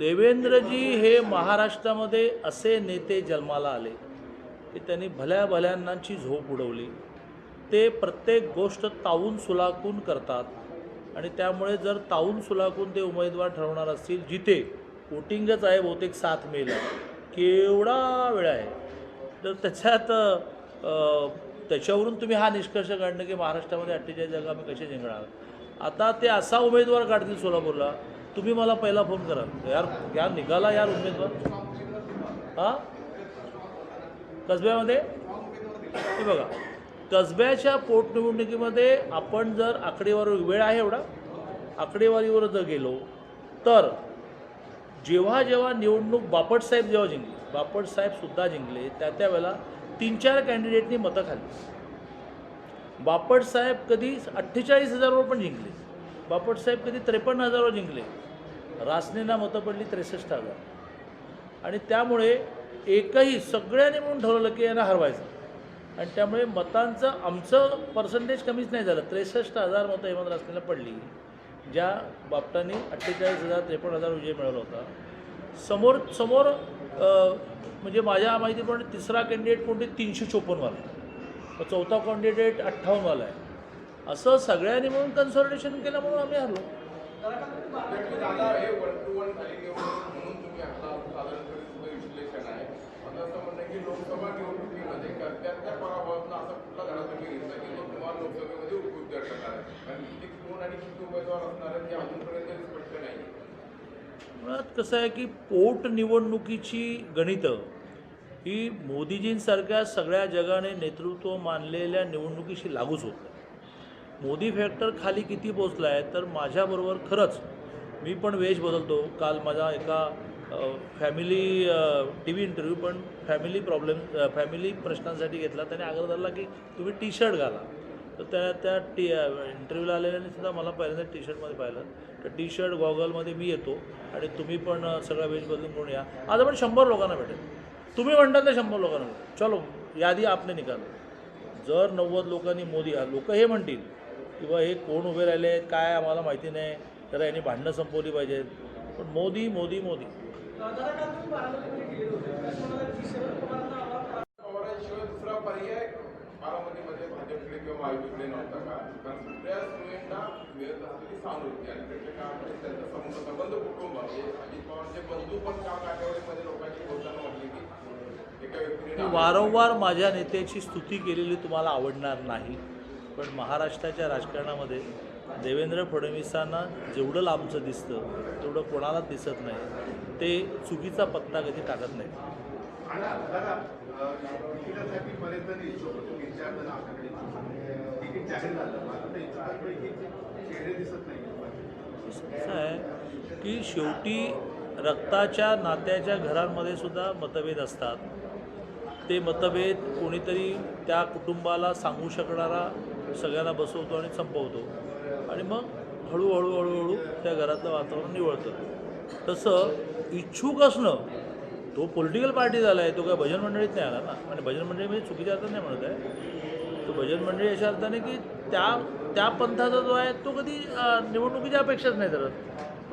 देवेंद्रजी हे महाराष्ट्रामध्ये असे नेते जन्माला आले की त्यांनी भल्या भल्यांनाची झोप उडवली. ते प्रत्येक गोष्ट तावून सुलाखून करतात आणि त्यामुळे जर तावून सुलाखून ते उमेदवार ठरवणार असतील जिथे वोटिंगच आहे बहुतेक सात मेला. केवढा वेळ आहे. तर त्याच्यात त्याच्यावरून तुम्ही हा निष्कर्ष काढणं की महाराष्ट्रामध्ये अठ्ठेचाळीस जागा आम्ही कसे जिंकणार? आता ते असा उमेदवार काढतील सोलापूरला तुम्ही मला पहिला फोन कराल यार यार निघाला यार उमेदवार. हां? कसब्यामध्ये? हे बघा. कसब्याच्या पोटनिवडणुकीमध्ये आपण जर आकडेवारी वेळ आहे एवढा आकडेवारीवर जर गेलो तर जेव्हा जेव्हा निवडणूक बापटसाहेब जेव्हा जिंकले बापटसाहेबसुद्धा जिंकले त्या त्यावेळेला तीन चार कॅन्डिडेटनी मतं खाल्ली. बापटसाहेब कधी अठ्ठेचाळीस हजारवर पण जिंकले. बापटसाहेब कधी त्रेपन्न हजारावर जिंकले. रासनेना मतं पडली त्रेसष्ट हजार. आणि त्यामुळे एकही सगळ्यांनी म्हणून ठरवलं की यांना हरवायचं. आणि त्यामुळे मतांचं आमचं पर्सेंटेज कमीच नाही झालं. त्रेसष्ट हजार मतं हेमंत रासनेला पडली ज्या बापटांनी अठ्ठेचाळीस हजार त्रेपन्न हजार विजय मिळवला होता. समोर समोर म्हणजे माझ्या माहितीप्रमाणे तिसरा कॅन्डिडेट कोणते? तीनशे चोपन्नवाला. चौथा कॅन्डिडेट अठ्ठावन्नवाला आहे. असं सगळ्यांनी म्हणून कन्सल्टेशन केलं म्हणून आम्ही हरलो. मुळात कसं आहे की पोटनिवडणुकीची गणितं ही मोदीजींसारख्या सगळ्या जगाने नेतृत्व मानलेल्या निवडणुकीशी लागूच होत मोदी फॅक्टर खाली किती पोचला आहे तर माझ्याबरोबर खरंच मी पण वेश बदलतो. काल माझा एका फॅमिली टी व्ही इंटरव्ह्यू पण फॅमिली प्रॉब्लेम फॅमिली प्रश्नांसाठी घेतला. त्याने आग्रह धरला की तुम्ही टी शर्ट घाला. तर त्या त्या टी इंटरव्ह्यूला आलेल्याने सुद्धा मला पहिल्यांदा टी शर्टमध्ये पाहिलं. तर टी शर्ट गॉगलमध्ये मी येतो आणि तुम्ही पण सगळा वेश बदलून करून या. आज आपण शंभर लोकांना भेटेल. तुम्ही म्हणता ते शंभर लोकांना भेटेल. चलो यादी आपने निकाल. जर नव्वद लोकांनी मोदी लोक हे म्हणतील किंवा हे कोण उभे राहिले आहेत काय आम्हाला माहिती नाही तर यांनी भांडणं संपवली पाहिजेत. पण मोदी मोदी मोदी. वारंवार माझ्या नेत्याची स्तुती केलेली तुम्हाला आवडणार नाही. पण महाराष्ट्राच्या राजकारणामध्ये देवेंद्र फडणवीसांना जेवढं लांबचं दिसतं तेवढं कोणालाच दिसत नाही. ते चुकीचा पत्ता कधी टाकत नाही असं आहे की शेवटी रक्ताच्या नात्याच्या घरांमध्ये सुद्धा मतभेद असतात. ते मतभेद कोणीतरी त्या कुटुंबाला सांगू शकणारा सगळ्यांना बसवतो आणि संपवतो. आणि मग हळूहळू हळूहळू त्या घरातलं वातावरण निवळतं. तसं इच्छुक असणं तो पॉलिटिकल पार्टी झाला आहे तो काय भजन मंडळीत नाही आला ना? आणि भजन मंडळी म्हणजे चुकीच्या अर्थात नाही म्हणत आहे. तो भजन मंडळी अशा अर्थाने की त्या त्या पंथाचा जो आहे तो कधी निवडणुकीच्या अपेक्षाच नाही धरत.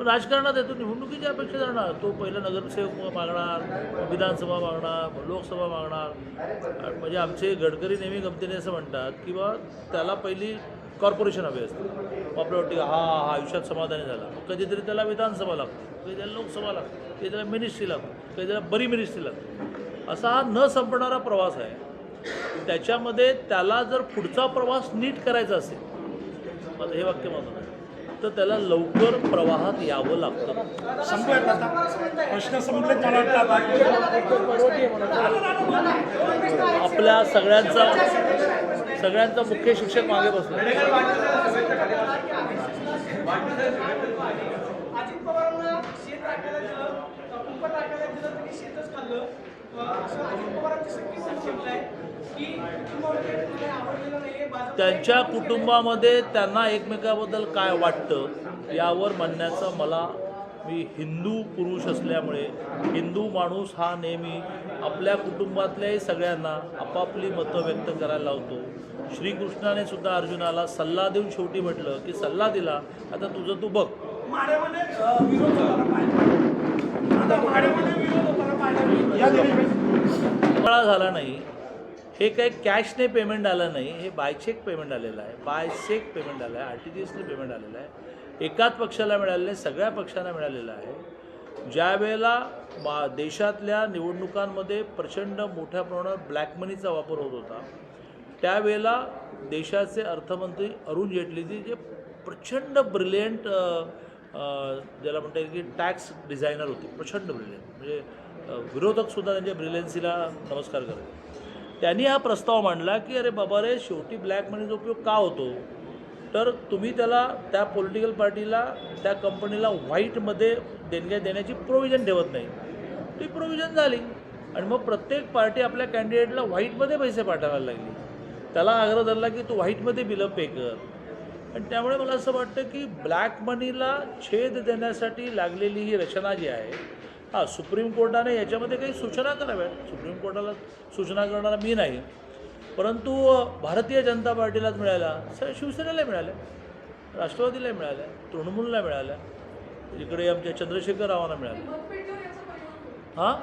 राजकारणात येतो निवडणुकीची निवडणुकीच्या अपेक्षा जाणार. तो पहिला नगरसेवक मागणार विधानसभा मागणार लोकसभा मागणार. म्हणजे आमचे गडकरी नेहमी गमतीने असं म्हणतात की बा त्याला पहिली कॉर्पोरेशन हवी असते. आपल्या वाटते हा हा आयुष्यात समाधानी झाला. मग कधीतरी त्याला विधानसभा लागते कधी त्याला लोकसभा लागते कधी त्याला मिनिस्ट्री लागते कधी त्याला बरी मिनिस्ट्री लागते. असा हा न संपणारा प्रवास आहे. त्याच्यामध्ये त्याला जर पुढचा प्रवास नीट करायचा असेल माझं हे वाक्य माझं नाही तर त्याला लवकर प्रवाहात यावं लागतं. संपलेत आता. प्रश्न संपलेत मला वाटतं आता आपल्या सगळ्यांचा सगळ्यांचा मुख्य शिक्षक मागे बसला. त्यांच्या कुटुंबामध्ये त्यांना एकमेकाबद्दल काय वाटतं यावर म्हणण्याचं मला मी हिंदू पुरुष असल्यामुळे हिंदू माणूस हा नेहमी आपल्या कुटुंबातल्याही सगळ्यांना आपापली मतं व्यक्त करायला लावतो. श्रीकृष्णाने सुद्धा अर्जुनाला सल्ला देऊन शेवटी म्हटलं की सल्ला दिला आता तुझं तू बघ. माड्यामध्ये झाला काळा झाला नाही. हे काही कॅशने पेमेंट आलं नाही. हे बाय चेक पेमेंट आलेलं आहे. बाय चेक पेमेंट आलं आहे. आर टी जी एसने पेमेंट आलेलं आहे. एकाच पक्षाला मिळालेलं आहे सगळ्या पक्षांना मिळालेलं आहे. ज्या वेळेला मा देशातल्या निवडणुकांमध्ये प्रचंड मोठ्या प्रमाणात ब्लॅक मनीचा वापर होत होता त्यावेळेला देशाचे अर्थमंत्री अरुण जेटलीजी जे प्रचंड ब्रिलियंट ज्याला म्हणता येईल की टॅक्स डिझायनर होते प्रचंड ब्रिलियंट म्हणजे विरोधकसुद्धा त्यांच्या ब्रिलियन्सीला नमस्कार करते त्यांनी हा प्रस्ताव मांडला की अरे बाबा रे शेवटी ब्लॅक मनीचा उपयोग का होतो? तर तुम्ही त्याला त्या पॉलिटिकल पार्टीला त्या कंपनीला व्हाईटमध्ये देणग्या देण्याची प्रोव्हिजन ठेवत नाही. ती प्रोव्हिजन झाली. आणि मग प्रत्येक पार्टी आपल्या कॅन्डिडेटला व्हाईटमध्ये पैसे पाठवायला लागली. त्याला आग्रह धरला की तू व्हाईटमध्ये बिलं पे कर. आणि त्यामुळे मला असं वाटतं की ब्लॅक मनीला छेद देण्यासाठी लागलेली ही रचना जी आहे हां सुप्रीम कोर्टाने याच्यामध्ये काही सूचना कराव्यात सुप्रीम कोर्टाला सूचना करणारा मी नाही. परंतु भारतीय जनता पार्टीलाच मिळाल्या सर शिवसेनेला मिळाल्या राष्ट्रवादीला मिळाल्या तृणमूलला मिळाल्या इकडे आमच्या चंद्रशेखर रावांना मिळाल्या हां?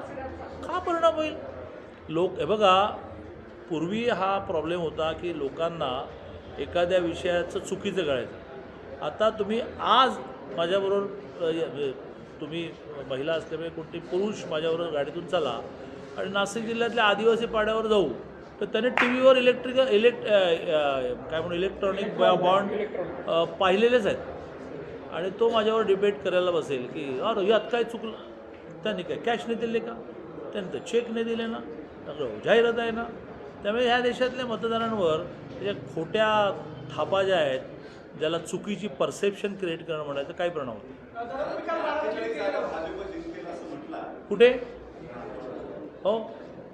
का परिणाम होईल? लोक हे बघा पूर्वी हा प्रॉब्लेम होता की लोकांना एखाद्या विषयाचं चुकीचं कळायचं आता तुम्ही आज माझ्याबरोबर तुम्ही महिला असल्यामुळे कोणते पुरुष माझ्याबरोबर गाडीतून चला आणि नाशिक जिल्ह्यातल्या आदिवासी पाड्यावर जाऊ तर त्याने टी व्हीवर इलेक्ट्रिक इलेक्ट काय म्हणून इलेक्ट्रॉनिक बॉन्ड पाहिलेलेच आहेत. आणि तो माझ्यावर डिबेट करायला बसेल की अरे यात काय चुकलं? त्यांनी काय कॅश नाही दिले का? त्यांनी तर चेक नाही दिले ना. सगळं जाहिरात आहे ना. त्यामुळे ह्या देशातल्या मतदारांवर त्याच्या खोट्या थापा ज्या आहेत ज्याला चुकीची परसेप्शन क्रिएट करणं म्हणायचं काय परिणाम होतो कुठे? हो?